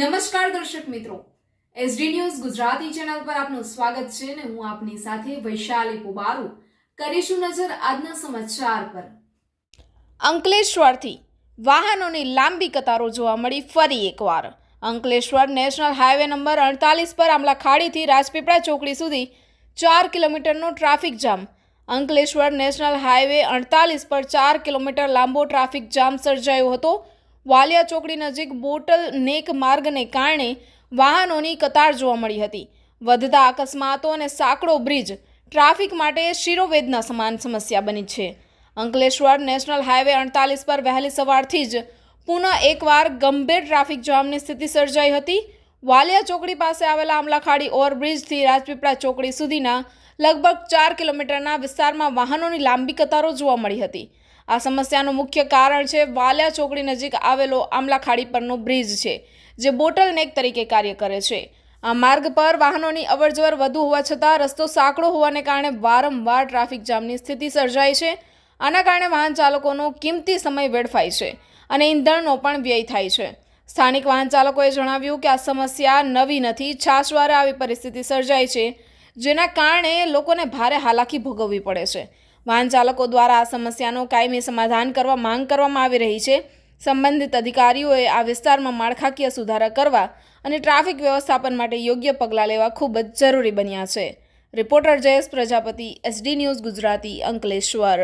નમસ્કાર દર્શક મિત્રો. એસડી ન્યૂઝ ગુજરાતી ચેનલ પર આપનું સ્વાગત છે અને હું આપની સાથે વૈશાલી પુબારુ. કરીશું નજર આજના સમાચાર પર. અંકલેશ્વરથી વાહનોની લાંબી કતારો જોવા મળી ફરી એકવાર. અંકલેશ્વર નેશનલ હાઈવે નંબર અડતાલીસ પર આમલા ખાડીથી રાજપીપળા ચોકડી સુધી ચાર કિલોમીટરનો traffic jam. Ankleshwar national highway અડતાલીસ પર ચાર કિલોમીટર લાંબો ટ્રાફિક જામ સર્જાયો હતો. વાલિયા ચોકડી નજીક બોટલ નેક માર્ગને કારણે વાહનોની કતાર જોવા મળી હતી. વધતા અકસ્માતો અને સાંકડો બ્રિજ ટ્રાફિક માટે શિરોવેદના સમાન સમસ્યા બની છે. અંકલેશ્વર નેશનલ હાઈવે અડતાલીસ પર વહેલી સવારથી જ પુનઃ એકવાર ગંભીર ટ્રાફિક જામની સ્થિતિ સર્જાઈ હતી. વાલિયા ચોકડી પાસે આવેલા આમલાખાડી ઓવરબ્રિજથી રાજપીપળા ચોકડી સુધીના લગભગ ચાર કિલોમીટરના વિસ્તારમાં વાહનોની લાંબી કતારો જોવા મળી હતી. આ સમસ્યાનું મુખ્ય કારણ છે વાલિયા ચોકડી નજીક આવેલો આમલાખાડી પરનો બ્રિજ છે, જે બોટલ નેક તરીકે કાર્ય કરે છે. આ માર્ગ પર વાહનોની અવરજવર વધુ હોવા છતાં રસ્તો સાંકડો હોવાને કારણે વારંવાર ટ્રાફિક જામની સ્થિતિ સર્જાય છે. આના કારણે વાહન ચાલકોનો કિંમતી સમય વેડફાય છે અને ઈંધણનો પણ વ્યય થાય છે. સ્થાનિક વાહન ચાલકોએ જણાવ્યું કે આ સમસ્યા નવી નથી છાશવારે આવી પરિસ્થિતિ સર્જાય છે, જેના કારણે લોકોને ભારે હાલાકી ભોગવવી પડે છે. વાહન ચાલકો દ્વારા આ સમસ્યાનો કાયમી સમાધાન કરવા માંગ કરવામાં આવી રહી છે. સંબંધિત અધિકારીઓએ આ વિસ્તારમાં માળખાકીય સુધારા કરવા અને ટ્રાફિક વ્યવસ્થાપન માટે યોગ્ય પગલાં લેવા ખૂબ જ જરૂરી બન્યા છે. Reporter Jayesh Prajapati, SD news Gujarati, Ankleshwar.